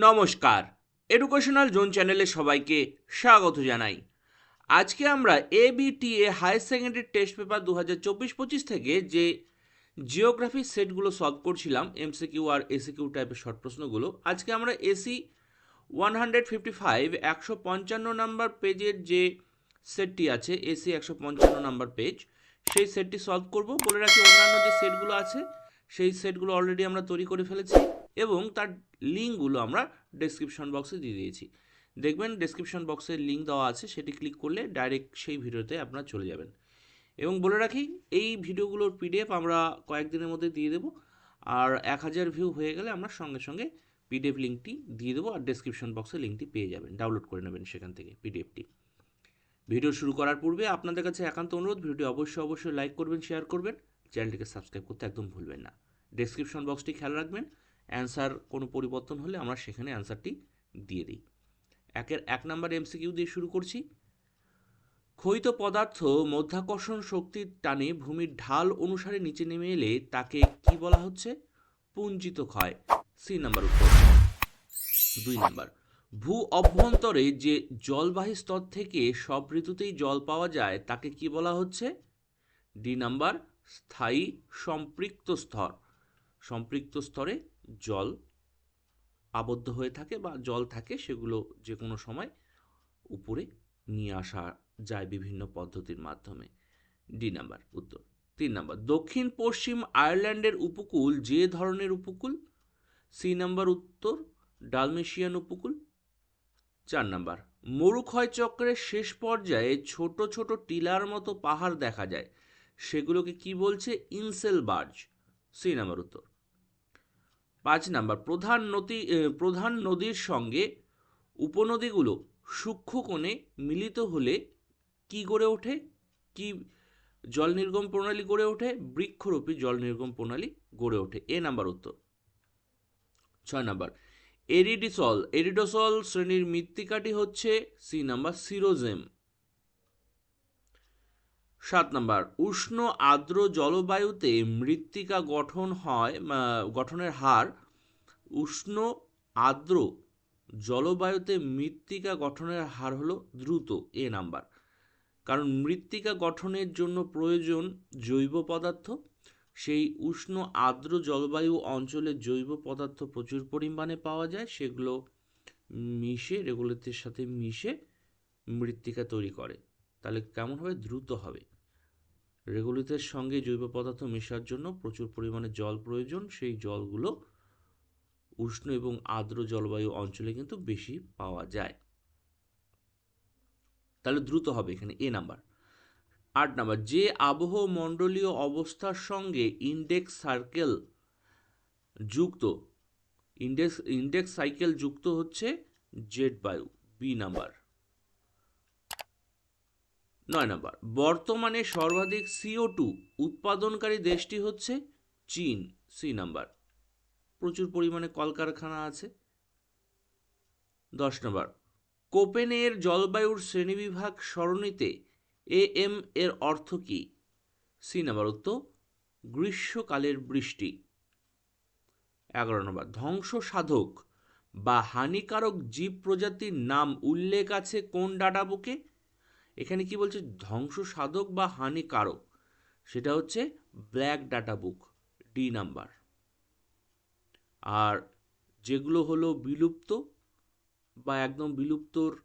নমস্কার। Educational zone চ্যানেলে সবাইকে স্বাগত জানাই। আজকে আমরা ABTA higher secondary test paper দু হাজার চব্বিশ পঁচিশ থেকে যে জিওগ্রাফি সেটগুলো সলভ করছিলাম এমসিকিউ আর এসিকিউ টাইপের শর্ট প্রশ্নগুলো, আজকে আমরা AC one hundred fifty five একশো পঞ্চান্ন নাম্বার পেজের যে সেটটি আছে এসি একশো পঞ্চান্ন নাম্বার পেজ সেই সেটটি সলভ করব। বলে রাখি অন্যান্য যে সেটগুলো আছে, সেই সেটগুলো অলরেডি আমরা তৈরি করে ফেলেছি। এবং তার লিঙ্কগুলো আমরা ডেসক্রিপশন বক্সে দিয়ে দিয়েছি। দেখবেন ডেসক্রিপশন বক্সের লিঙ্ক দেওয়া আছে, সেটি ক্লিক করলে ডাইরেক্ট সেই ভিডিওতে আপনারা চলে যাবেন। এবং বলে রাখি, এই ভিডিওগুলোর পিডিএফ আমরা কয়েকদিনের মধ্যে দিয়ে দেবো। আর এক হাজার ভিউ হয়ে গেলে আমরা সঙ্গে সঙ্গে পিডিএফ লিঙ্কটি দিয়ে দেবো আর ডেসক্রিপশন বক্সে লিঙ্কটি পেয়ে যাবেন ডাউনলোড করে নেবেন সেখান থেকে পিডিএফটি ভিডিও শুরু করার পূর্বে আপনাদের কাছে একান্ত অনুরোধ, ভিডিওটি অবশ্যই অবশ্যই লাইক করবেন শেয়ার করবেন। চ্যানেলটিকে সাবস্ক্রাইব করতে একদম ভুলবেন না। ডেসক্রিপশন বক্সটি খেয়াল রাখবেন। অ্যান্সার কোনো পরিবর্তন হলে আমরা সেখানে অ্যান্সারটি দিয়ে দিই। একের এক নম্বর এমসিকিউ দিয়ে শুরু করছি। ক্ষয়িত পদার্থ মধ্যাকর্ষণ শক্তির টানে ভূমির ঢাল অনুসারে নিচে নেমে এলে তাকে কি বলা হচ্ছে? পুঞ্জিত ক্ষয়। সি নাম্বার উত্তর। দুই নাম্বার। ভূ অভ্যন্তরে যে জলবাহী স্তর থেকে সব ঋতুতেই জল পাওয়া যায়, তাকে কি বলা হচ্ছে? ডি নাম্বার, স্থায়ী সম্পৃক্ত স্তর। সম্পৃক্ত স্তরে জল আবদ্ধ হয়ে থাকে বা জল থাকে সেগুলো যে কোনো সময় উপরে নিয়ে আসা যায় বিভিন্ন পদ্ধতির মাধ্যমে। ডি নাম্বার, উত্তর। তিন নাম্বার, দক্ষিণ পশ্চিম আয়ারল্যান্ডের উপকূল যে ধরনের উপকূল? সি নাম্বার, উত্তর। ডালমেশিয়ান উপকূল। চার নাম্বার, মরুক্ষয় চক্রের শেষ পর্যায়ে ছোট ছোট টিলার মতো পাহাড় দেখা যায়। সেগুলোকে কি বলছে? In-cell barge. সি নাম্বার, উত্তর। পাঁচ নাম্বার, প্রধান নদী প্রধান নদীর সঙ্গে উপনদীগুলো সূক্ষ্ম কোণে মিলিত হলে কি গড়ে ওঠে? কি জল নির্গম প্রণালী গড়ে ওঠে? বৃক্ষরূপী জল নির্গম প্রণালী গড়ে ওঠে। এ নাম্বার উত্তর। ছয় নাম্বার, এরিডিসল, এরিডোসল শ্রেণির মৃত্তিকাটি হচ্ছে সি নাম্বার সিরোজেম। সাত নাম্বার, উষ্ণ আর্দ্র জলবায়ুতে মৃত্তিকা গঠন হয় গঠনের হার, উষ্ণ আর্দ্র জলবায়ুতে মৃত্তিকা গঠনের হার হলো দ্রুত, এ নাম্বার। কারণ মৃত্তিকা গঠনের জন্য প্রয়োজন জৈব পদার্থ, সেই উষ্ণ আর্দ্র জলবায়ু অঞ্চলে জৈব পদার্থ প্রচুর পরিমাণে পাওয়া যায়, সেগুলো মিশে রেগুলেটের সাথে মিশে মৃত্তিকা তৈরি করে। তাহলে কেমন হবে? দ্রুত হবে। রেগুলিতের সঙ্গে জৈব পদার্থ মেশার জন্য প্রচুর পরিমাণে জল প্রয়োজন। সেই জলগুলো উষ্ণ এবং আর্দ্র জলবায়ু অঞ্চলে কিন্তু বেশি পাওয়া যায়। তাহলে দ্রুত হবে এখানে এ নাম্বার। আট নাম্বার, যে আবহমণ্ডলীয় অবস্থার সঙ্গে ইন্ডেক্স সার্কেল যুক্ত ইন্ডেক্স ইন্ডেক্স সাইকেল যুক্ত হচ্ছে জেট বায়ু বি নাম্বার। নয় নম্বর। বর্তমানে সর্বাধিক সিও টু উৎপাদনকারী দেশটি হচ্ছে চীন সি নাম্বার। প্রচুর পরিমাণে কলকারখানা আছে। দশ নম্বর। কোপেনের জলবায়ুর শ্রেণীবিভাগ সরণিতে এ এম এর অর্থ কী? সি নাম্বার উত্তর, গ্রীষ্মকালের বৃষ্টি। এগারো নম্বর। ধ্বংস সাধক বা হানিকারক জীব প্রজাতির নাম উল্লেখ আছে কোন ডাটা বুকে? এখানে কি বলছে? ধ্বংস সাধক বা হানিকারক। সেটা হচ্ছে black data book D number. আর যেগুলো হলো বিলুপ্ত বা একদম বিলুপ্তর,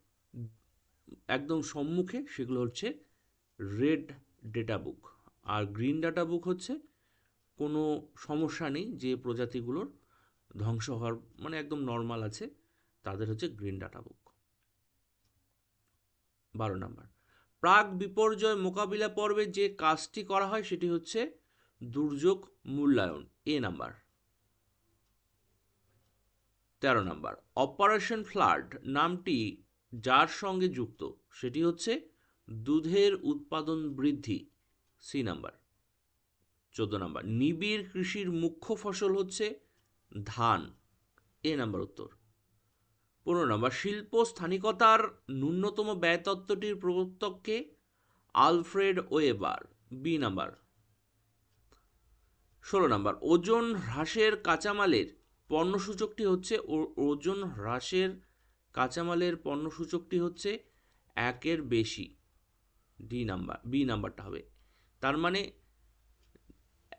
একদম সম্মুখে, সেগুলো হচ্ছে রেড ডেটা বুক। আর গ্রিন ডাটা বুক হচ্ছে কোনো সমস্যা নেই যে প্রজাতিগুলোর ধ্বংস হওয়ার মানে একদম নর্মাল আছে, তাদের হচ্ছে গ্রিন ডাটা বুক। বারো নাম্বার। প্রাক বিপর্যয় মোকাবিলা পর্বে যে কাজটি করা হয় সেটি হচ্ছে দুর্যোগ মূল্যায়ন এ নাম্বার তেরো নাম্বার অপারেশন ফ্লাড নামটি যার সঙ্গে যুক্ত? সেটি হচ্ছে দুধের উৎপাদন বৃদ্ধি সি নাম্বার চোদ্দ নাম্বার নিবিড় কৃষির মুখ্য ফসল হচ্ছে ধান এ নাম্বার উত্তর। পনেরো নম্বর, শিল্প স্থানিকতার ন্যূনতম ব্যয় তত্ত্বটির প্রবর্তককে আলফ্রেড ওয়েবার। বি নাম্বার, ষোলো নম্বর, ওজন হ্রাসের কাঁচামালের পণ্যসূচকটি হচ্ছে ওজন হ্রাসের কাঁচামালের পণ্যসূচকটি হচ্ছে একের বেশি। ডি নাম্বার, বি নাম্বারটা হবে। তার মানে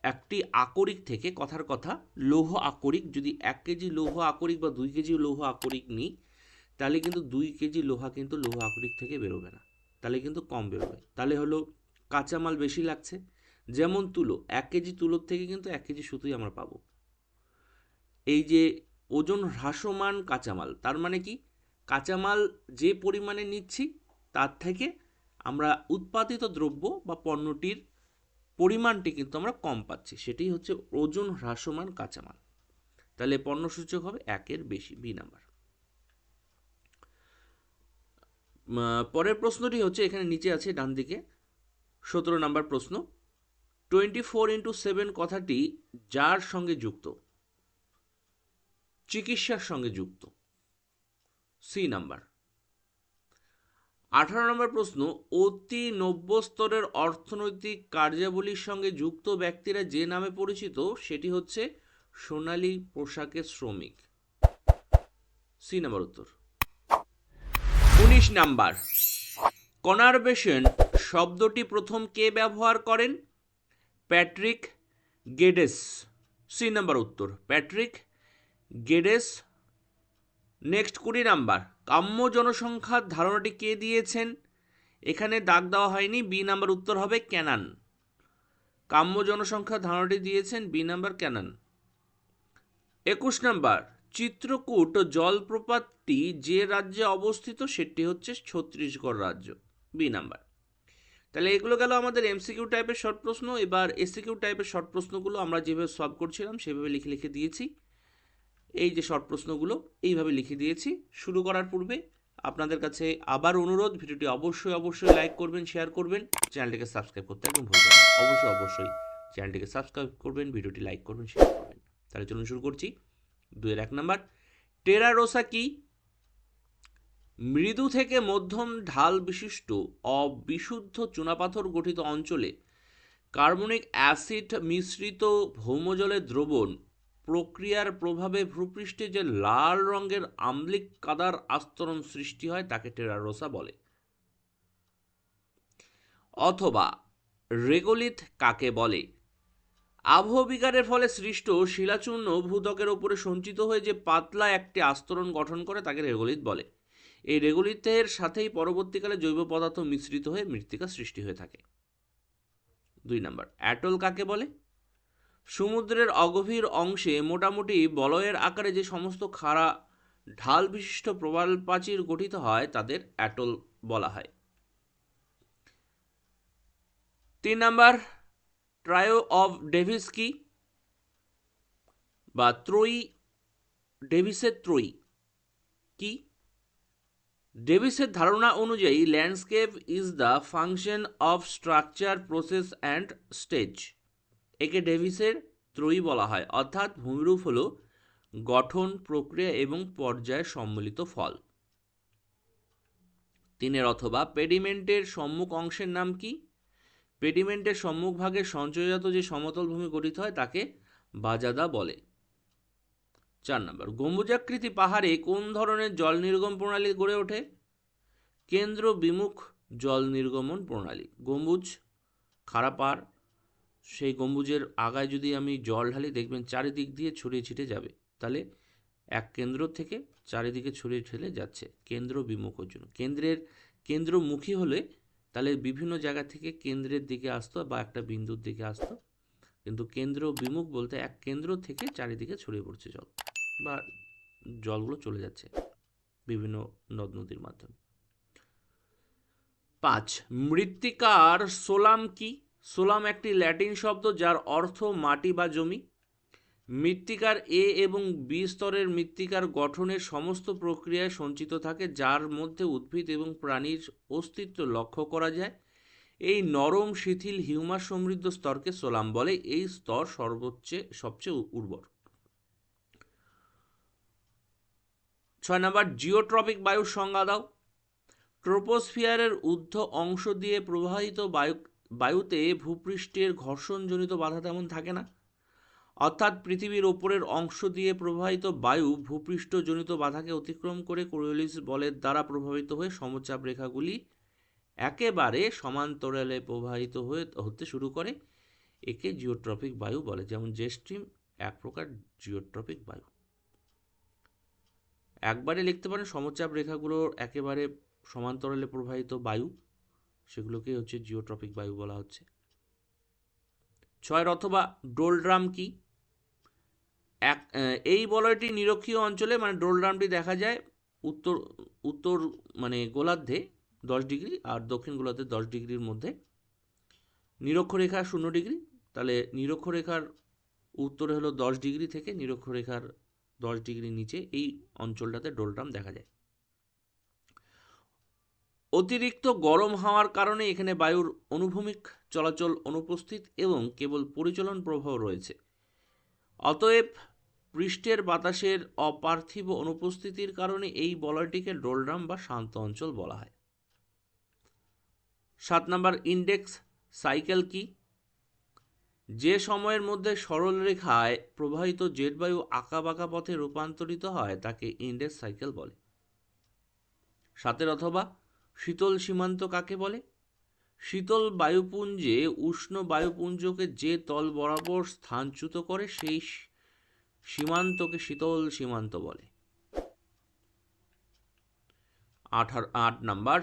একটি আকরিক থেকে কথার কথা, লৌহ আকরিক, যদি এক কেজি লৌহ আকরিক বা দুই কেজি লৌহ আকরিক নিই, তাহলে কিন্তু দুই কেজি লোহা কিন্তু লৌহ আকরিক থেকে বেরোবে না। তাহলে কিন্তু কম বেরোবে তাহলে হলো কাঁচামাল বেশি লাগছে। যেমন তুলো, এক কেজি তুলোর থেকে কিন্তু এক কেজি সুতোই আমরা পাবো। এই যে ওজন হ্রাসমান কাঁচামাল, তার মানে কি? কাঁচামাল যে পরিমাণে নিচ্ছি, তার থেকে আমরা উৎপাদিত দ্রব্য বা পণ্যটির পরিমাণটি কিন্তু আমরা কম পাচ্ছি। সেটাই হচ্ছে ওজন হ্রাসমান কাঁচামাল। তাহলে পণ্যসূচক হবে একের বেশি, বি নাম্বার। পরের প্রশ্নটি হচ্ছে, এখানে নিচে আছে ডান দিকে সতেরো নাম্বার প্রশ্ন। টোয়েন্টি ফোর ইন্টু সেভেন কথাটি যার সঙ্গে যুক্ত? চিকিৎসার সঙ্গে যুক্ত। C number. আঠারো নম্বর প্রশ্ন, অতি নব্য স্তরের অর্থনৈতিক কার্যাবলীর সঙ্গে যুক্ত ব্যক্তিরা যে নামে পরিচিত, সেটি হচ্ছে সোনালী পোশাকের শ্রমিক। সি নাম্বার উত্তর। উনিশ নাম্বার। কনারবেশন শব্দটি প্রথম কে ব্যবহার করেন? Patrick Geddes. সি নাম্বার উত্তর। প্যাট্রিক গেডেস নেক্সট কুড়ি নাম্বার। কাম্য জনসংখ্যার ধারণাটি কে দিয়েছেন? এখানে দাগ দেওয়া হয়নি, বি নাম্বার উত্তর হবে ক্যানান। কাম্য জনসংখ্যার ধারণাটি দিয়েছেন বি নাম্বার ক্যানান। একুশ নাম্বার, চিত্রকূট জলপ্রপাতটি যে রাজ্যে অবস্থিত সেটি হচ্ছে ছত্তিশগড় রাজ্য। B number. তাহলে এগুলো গেল আমাদের এমসিকিউ টাইপের শর্ট প্রশ্ন। এবার এসিকিউ টাইপের শর্ট প্রশ্নগুলো আমরা যেভাবে সলভ করছিলাম, সেভাবে লিখে লিখে দিয়েছি। এই যে শর্ট প্রশ্নগুলো, এইভাবে লিখে দিয়েছি। শুরু করার পূর্বে আপনাদের কাছে আবার অনুরোধ, ভিডিওটি অবশ্যই অবশ্যই লাইক করবেন শেয়ার করবেন, চ্যানেলটিকে সাবস্ক্রাইব করতে একদম ভুলবেন অবশ্যই অবশ্যই চ্যানেলটিকে সাবস্ক্রাইব করবেন, ভিডিওটি লাইক করবেন শেয়ার করবেন। তাহলে চলুন শুরু করছি। দুয়ের এক নাম্বার, টেরারোসা কি? মৃদু থেকে মধ্যম ঢাল বিশিষ্ট অবিশুদ্ধ চুনাপাথর গঠিত অঞ্চলে কার্বনিক অ্যাসিড মিশ্রিত ভৌমজলের দ্রবণ প্রক্রিয়ার প্রভাবে ভূপৃষ্ঠে যে লাল রঙের আম্লিক কাদার আস্তরণ সৃষ্টি হয়, তাকে টেরারোসা বলে। অথবা রেগোলিথ কাকে বলে? আবহবিকারের ফলে সৃষ্ট শিলাচূর্ণ ভূত্বকের উপরে সঞ্চিত হয়ে যে পাতলা একটি আস্তরণ গঠন করে, তাকে রেগোলিথ বলে। এই রেগোলিথের সাথেই পরবর্তীকালে জৈব পদার্থ মিশ্রিত হয়ে মৃত্তিকা সৃষ্টি হয়ে থাকে। দুই নম্বর, অ্যাটল কাকে বলে? সমুদ্রের অগভীর অংশে মোটামুটি বলয়ের আকারে যে সমস্ত খাড়া ঢাল বিশিষ্ট প্রবাল প্রাচীর গঠিত হয়, তাদের অ্যাটল বলা হয়। তিন নাম্বার, ট্রায়ো অফ ডেভিস কি বা ত্রয়ী, ডেভিসের ত্রয়ী কি? ডেভিসের ধারণা অনুযায়ী landscape is the function of structure, process, and stage. একে ডেভিসের ত্রয়ী বলা হয়। অর্থাৎ ভূমিরূপ হল গঠন, প্রক্রিয়া এবং পর্যায় সম্মিলিত ফল। তিনের অথবা পেডিমেন্টের সম্মুখ অংশের নাম কি? পেডিমেন্টের সম্মুখ সম্মুখভাগে সঞ্চয়জাত যে সমতল ভূমি গঠিত হয় তাকে বাজাদা বলে। চার নম্বর, গম্বুজাকৃতি পাহাড়ে কোন ধরনের জল নির্গম প্রণালী গড়ে ওঠে? কেন্দ্র বিমুখ জল নির্গমন প্রণালী। গম্বুজ, খাড়া পাড় সেই গম্বুজের আগায় যদি আমি জল ঢালি, দেখবেন চারিদিক দিয়ে ছড়িয়ে ছিটে যাবে। তাহলে এক কেন্দ্র থেকে চারিদিকে ছড়িয়ে ঠেলে যাচ্ছে কেন্দ্র বিমুখের জন্য। কেন্দ্রের কেন্দ্রমুখী হলে তাহলে বিভিন্ন জায়গা থেকে কেন্দ্রের দিকে আসতো বা একটা বিন্দুর দিকে আসতো। কিন্তু কেন্দ্র বিমুখ বলতে এক কেন্দ্র থেকে চারিদিকে ছড়িয়ে পড়ছে জল বা জলগুলো চলে যাচ্ছে বিভিন্ন নদ নদীর মাধ্যমে। পাঁচ, মৃত্তিকার সোলাম কি? সোলাম একটি ল্যাটিন শব্দ যার অর্থ মাটি বা জমি। মৃত্তিকার এ এবং বি স্তরের মৃত্তিকার গঠনের সমস্ত প্রক্রিয়ায় সঞ্চিত থাকে, যার মধ্যে উদ্ভিদ এবং প্রাণীর অস্তিত্ব লক্ষ্য করা যায়। এই নরম, শিথিল হিউমাস সমৃদ্ধ স্তরকে সোলাম বলে। এই স্তর সর্বোচ্চ, সবচেয়ে উর্বর। ছয় নম্বর, জিওট্রপিক বায়ুর সংজ্ঞা দাও। ট্রোপোস্ফিয়ারের ঊর্ধ্ব অংশ দিয়ে প্রবাহিত বায়ু বায়ুতে ভূপৃষ্ঠের ঘর্ষণজনিত বাধা তেমন থাকে না। অর্থাৎ পৃথিবীর ওপরের অংশ দিয়ে প্রবাহিত বায়ু ভূপৃষ্ঠজনিত বাধাকে অতিক্রম করে কোরিওলিস বলের দ্বারা প্রভাবিত হয়ে সমচাপ রেখাগুলি একেবারে সমান্তরালে প্রবাহিত হয়ে হতে শুরু করে। একে জিওট্রপিক বায়ু বলে, যেমন জে স্ট্রিম এক প্রকার জিওট্রপিক বায়ু। একবারে লিখতে পারেন সমচাপ রেখাগুলোর একেবারে সমান্তরালে প্রবাহিত বায়ু। সেগুলোকে হচ্ছে জিওট্রপিক বায়ু বলা হচ্ছে। ছয়ের অথবা ডোলড্রাম কি? এক এই বলয়টি নিরক্ষীয় অঞ্চলে মানে ডোলড্রামটি দেখা যায় উত্তর উত্তর মানে গোলার্ধে দশ ডিগ্রি আর দক্ষিণ গোলার্ধে দশ ডিগ্রির মধ্যে। নিরক্ষরেখা শূন্য ডিগ্রি, তাহলে নিরক্ষরেখার উত্তরে হলো দশ ডিগ্রি থেকে নিরক্ষরেখার দশ ডিগ্রি নিচে এই অঞ্চলটাতে ডোলড্রাম দেখা যায়। অতিরিক্ত গরম হওয়ার কারণে এখানে বায়ুর অনুভূমিক চলাচল অনুপস্থিত এবং কেবল পরিচলন প্রবাহ রয়েছে। অতএব পৃষ্ঠের বাতাসের অপার্থিব অনুপস্থিতির কারণে এই বলয়টিকে ডোলড্রাম বা শান্ত অঞ্চল বলা হয়। সাত নম্বর ইন্ডেক্স সাইকেল কি? যে সময়ের মধ্যে সরল রেখায় প্রবাহিত জেট বায়ু আঁকাবাঁকা পথে রূপান্তরিত হয়, তাকে ইন্ডেক্স সাইকেল বলে। সাতের অথবা শীতল সীমান্ত কাকে বলে? শীতল বায়ুপুঞ্জে উষ্ণ বায়ুপুঞ্জকে যে তল বরাবর স্থানচ্যুত করে, সেই সীমান্তকে শীতল সীমান্ত বলে। আঠার, আট নাম্বার,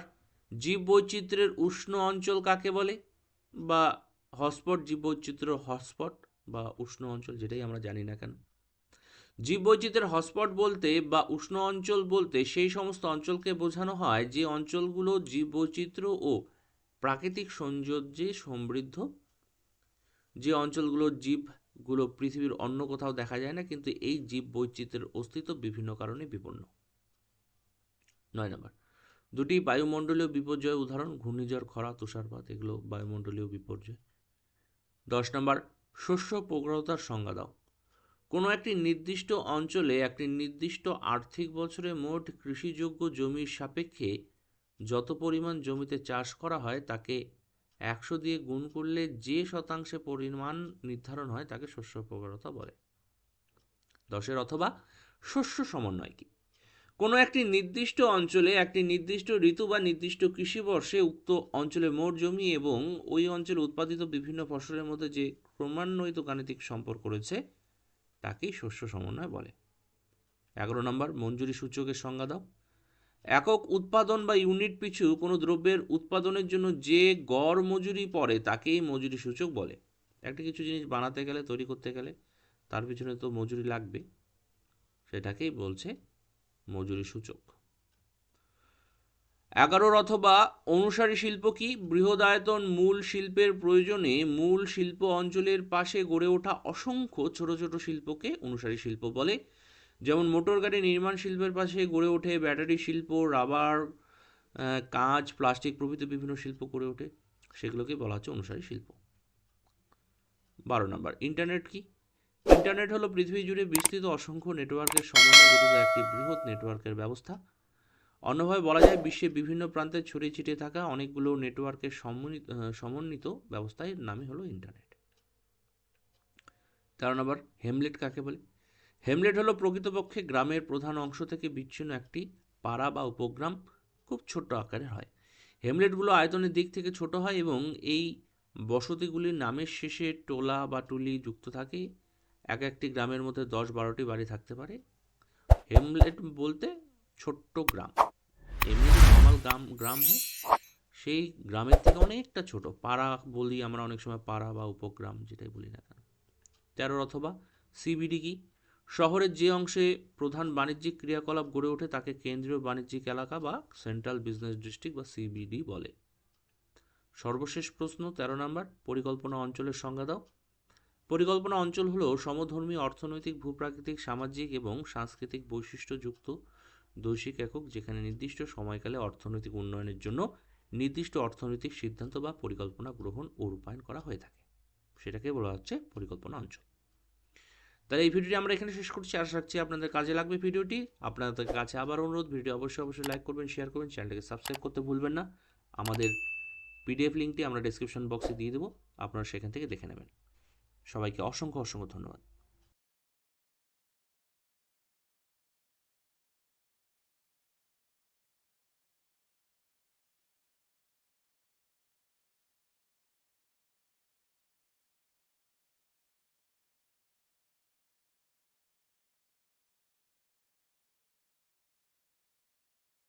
জীববৈচিত্র্যের উষ্ণ অঞ্চল কাকে বলে? বা হটস্পট জীববৈচিত্র্য হটস্পট বা উষ্ণ অঞ্চল যেটাই আমরা জানি না কেন। জীববৈচিত্র্যের হটস্পট বলতে বা উষ্ণ অঞ্চল বলতে সেই সমস্ত অঞ্চলকে বোঝানো হয় যে অঞ্চলগুলো জীববৈচিত্র্য ও প্রাকৃতিক সৌন্দর্যে সমৃদ্ধ। যে অঞ্চলগুলোর জীবগুলো পৃথিবীর অন্য কোথাও দেখা যায় না, কিন্তু এই জীব বৈচিত্র্যের অস্তিত্ব বিভিন্ন কারণে বিপন্ন। নয় নম্বর, দুটি বায়ুমণ্ডলীয় বিপর্যয় উদাহরণ, ঘূর্ণিঝড়, খরা, তুষারপাত, এগুলো বায়ুমণ্ডলীয় বিপর্যয়। দশ নম্বর, শস্য প্রগড়তার সংজ্ঞা দাও। কোনো একটি নির্দিষ্ট অঞ্চলে একটি নির্দিষ্ট আর্থিক বছরে মোট কৃষিযোগ্য জমির সাপেক্ষে যত পরিমাণ জমিতে চাষ করা হয় তাকে একশো দিয়ে গুণ করলে যে শতাংশে পরিমাণ নির্ধারণ হয় তাকে শস্য প্রগড়তা বলে। দশের অথবা শস্য সমন্বয় কি? কোনো একটি নির্দিষ্ট অঞ্চলে একটি নির্দিষ্ট ঋতু বা নির্দিষ্ট কৃষিবর্ষে উক্ত অঞ্চলে মোট জমি এবং ওই অঞ্চলে উৎপাদিত বিভিন্ন ফসলের মধ্যে যে ক্রমান্বয়িত গাণিতিক সম্পর্ক রয়েছে তাকেই শস্য সমন্বয় বলে। এগারো নম্বর, মঞ্জুরি সূচকের সংজ্ঞা দাও। একক উৎপাদন বা ইউনিট পিছু কোনো দ্রব্যের উৎপাদনের জন্য যে গড় মজুরি পড়ে তাকেই মজুরি সূচক বলে। একটা কিছু জিনিস বানাতে গেলে, তৈরি করতে গেলে তার পিছনে তো মজুরি লাগবে সেটাকেই বলছে মজুরি সূচক। এগারোর অথবা অনুসারী শিল্প কি? বৃহদায়তন মূল শিল্পের প্রয়োজনে মূল শিল্প অঞ্চলের পাশে গড়ে ওঠা অসংখ্য ছোট ছোট শিল্পকে অনুসারী শিল্প বলে। যেমন মোটর গাড়ি নির্মাণ শিল্পের পাশে গড়ে ওঠে, ব্যাটারি শিল্প, রাবার কাঁচ, প্লাস্টিক প্রভৃতি বিভিন্ন শিল্প গড়ে ওঠে। সেগুলোকে বলা হচ্ছে অনুসারী শিল্প। বারো নম্বর, ইন্টারনেট কি? ইন্টারনেট হলো পৃথিবী জুড়ে বিস্তৃত অসংখ্য নেটওয়ার্কের সমন্বয়ে গঠিত একটি বৃহৎ নেটওয়ার্কের ব্যবস্থা। অন্যভাবে বলা যায়, বিশ্বের বিভিন্ন প্রান্তে ছড়িয়ে ছিটিয়ে থাকা অনেকগুলো নেটওয়ার্কের সমন্বিত সমন্বিত ব্যবস্থায় নামে হলো ইন্টারনেট। তেরো আবার হেমলেট কাকে বলে? হেমলেট হলো প্রকৃতপক্ষে গ্রামের প্রধান অংশ থেকে বিচ্ছিন্ন একটি পাড়া বা উপগ্রাম, খুব ছোট্ট আকারের হয়। হেমলেটগুলো আয়তনের দিক থেকে ছোট হয় এবং এই বসতিগুলির নামের শেষে টোলা বা টুলি যুক্ত থাকে। এক একটি গ্রামের মধ্যে দশ বারোটি বাড়ি থাকতে পারে। হেমলেট বলতে ছোট্ট গ্রাম। এমনি নর্মাল গ্রাম গ্রাম হয়, সেই গ্রামের থেকে অনেকটা ছোট। পাড়া বলি আমরা অনেক সময় পাড়া বা উপগ্রাম যেটাই বলি না কেন। তেরোর অথবা সিবিডি কি? শহরের যে অংশে প্রধান বাণিজ্যিক ক্রিয়াকলাপ গড়ে ওঠে তাকে কেন্দ্রীয় বাণিজ্যিক এলাকা বা সেন্ট্রাল বিজনেস ডিস্ট্রিক্ট বা সিবিডি বলে। সর্বশেষ প্রশ্ন, তেরো নম্বর, পরিকল্পনা অঞ্চলের সংজ্ঞা দাও। পরিকল্পনা অঞ্চল হলো সমধর্মী, অর্থনৈতিক, ভূপ্রাকৃতিক, সামাজিক এবং সাংস্কৃতিক বৈশিষ্ট্যযুক্ত দৈশিক একক, যেখানে নির্দিষ্ট সময়কালে অর্থনৈতিক উন্নয়নের জন্য নির্দিষ্ট অর্থনৈতিক সিদ্ধান্ত বা পরিকল্পনা গ্রহণ ও রূপায়ণ করা হয়ে থাকে। সেটাকে বলা হচ্ছে পরিকল্পনা অঞ্চল। তাহলে এই ভিডিওটি আমরা এখানে শেষ করছি। আশা রাখছি আপনাদের কাজে লাগবে ভিডিওটি। আপনাদের কাছে আবার অনুরোধ ভিডিও অবশ্যই অবশ্যই লাইক করবেন শেয়ার করবেন চ্যানেলটাকে সাবস্ক্রাইব করতে ভুলবেন না। আমাদের পিডিএফ লিঙ্কটি আমরা ডেসক্রিপশন বক্সে দিয়ে দেবো। আপনারা সেখান থেকে দেখে নেবেন। সবাইকে অসংখ্য অসংখ্য ধন্যবাদ।